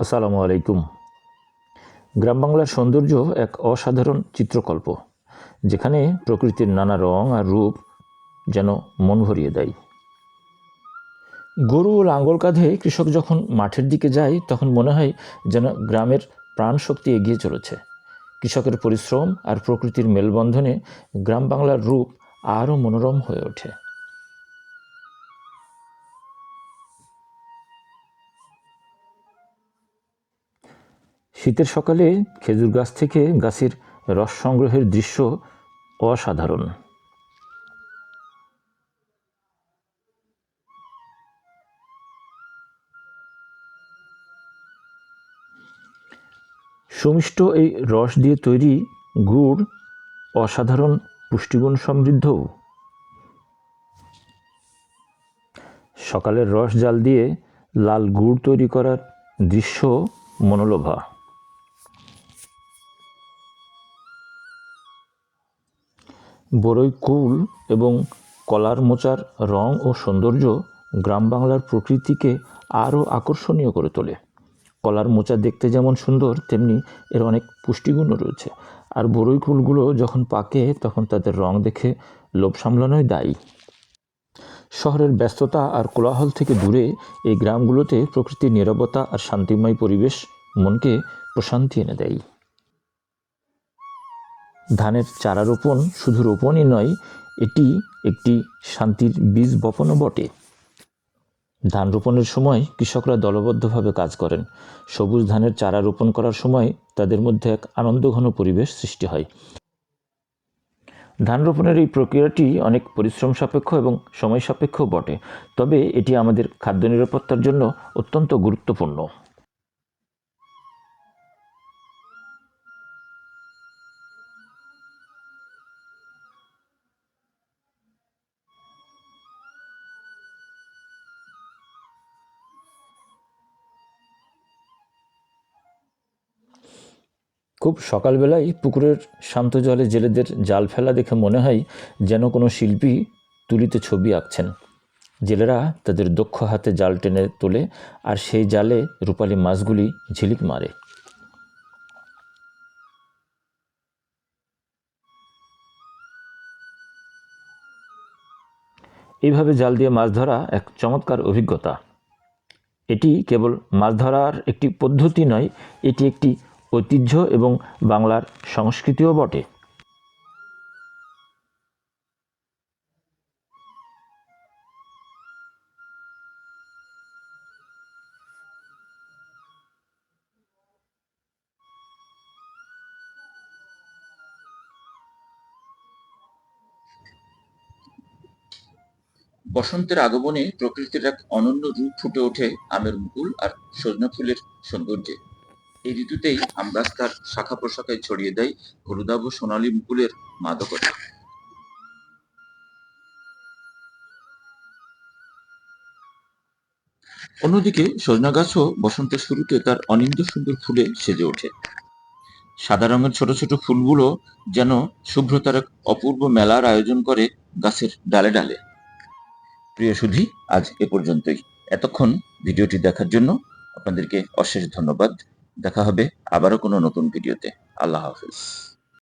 আসসালামু আলাইকুম। গ্রাম বাংলার সৌন্দর্য এক অসাধারণ চিত্রকল্প, যেখানে প্রকৃতির নানা রং আর রূপ যেন মন ভরিয়ে দেয়। গরু ও লাঙ্গল কাঁধে কৃষক যখন মাঠের দিকে যায়, তখন মনে হয় যেন গ্রামের প্রাণ শক্তি এগিয়ে চলেছে। কৃষকের পরিশ্রম আর প্রকৃতির মেলবন্ধনে গ্রাম বাংলার রূপ আরও মনোরম হয়ে ওঠে। শীতের সকালে খেজুর গাছ থেকে গাছের রস সংগ্রহের দৃশ্য অসাধারণ। সুমিষ্ট এই রস দিয়ে তৈরি গুড় অসাধারণ পুষ্টিগুণ সমৃদ্ধ। সকালের রস জাল দিয়ে লাল গুড় তৈরি করার দৃশ্য মনোলোভা। বড়ই কুল এবং কলার মোচার রং ও সৌন্দর্য গ্রাম বাংলার প্রকৃতিকে আরও আকর্ষণীয় করে তোলে। কলার মোচা দেখতে যেমন সুন্দর, তেমনি এর অনেক পুষ্টিগুণও রয়েছে। আর বড়ই কুলগুলো যখন পাকে, তখন তাদের রং দেখে লোভ সামলানোই দায়ী। শহরের ব্যস্ততা আর কোলাহল থেকে দূরে এই গ্রামগুলোতে প্রকৃতির নীরবতা আর শান্তিময় পরিবেশ মনকে প্রশান্তি এনে দেয়। ধানের চারা রোপণ শুধু রোপণই নয়, এটি একটি শান্তির বীজ বপনও বটে। ধান রোপণের সময় কৃষকরা দলবদ্ধভাবে কাজ করেন। সবুজ ধানের চারা রোপণ করার সময় তাদের মধ্যে এক আনন্দঘন পরিবেশ সৃষ্টি হয়। ধান রোপণের এই প্রক্রিয়াটি অনেক পরিশ্রম সাপেক্ষ এবং সময় সাপেক্ষ বটে, তবে এটি আমাদের খাদ্য নিরাপত্তার জন্য অত্যন্ত গুরুত্বপূর্ণ। খুব সকালবেলায় পুকুরের শান্ত জলে জেলেদের জাল ফেলা দেখে মনে হয় যেন কোনো শিল্পী তুলিতে ছবি আঁকছেন। জেলেরা তাদের দক্ষ হাতে জাল টেনে তোলে আর সেই জালে রূপালী মাছগুলি ঝিলিক মারে। এইভাবে জাল দিয়ে মাছ ধরা এক চমৎকার অভিজ্ঞতা। এটি কেবল মাছ ধরার একটি পদ্ধতি নয়, এটি একটি ঐতিহ্য এবং বাংলার সংস্কৃতিও বটে। বসন্তের আগমনে প্রকৃতির এক অনন্য রূপ ফুটে ওঠে আমের মুকুল আর সজনা ফুলের সৌন্দর্যে। এই ঋতুতেই আমগাছ তার শাখা প্রশাখায় ছড়িয়ে দেয় হলুদাভ সোনালী মুকুলের মাদকতা। অন্যদিকে সজনা গাছও বসন্তের শুরুতে তার অনিন্দ সুন্দর ফুলে সেজে ওঠে। সাদা রঙের ছোট ছোট ফুলগুলো যেন শুভ্রতার এক অপূর্ব মেলার আয়োজন করে গাছের ডালে ডালে। প্রিয় সুধী, আজ এ পর্যন্তই। এতক্ষণ ভিডিওটি দেখার জন্য আপনাদেরকে অশেষ ধন্যবাদ। দেখা হবে আবারও কোনো নতুন ভিডিওতে। আল্লাহ হাফিজ।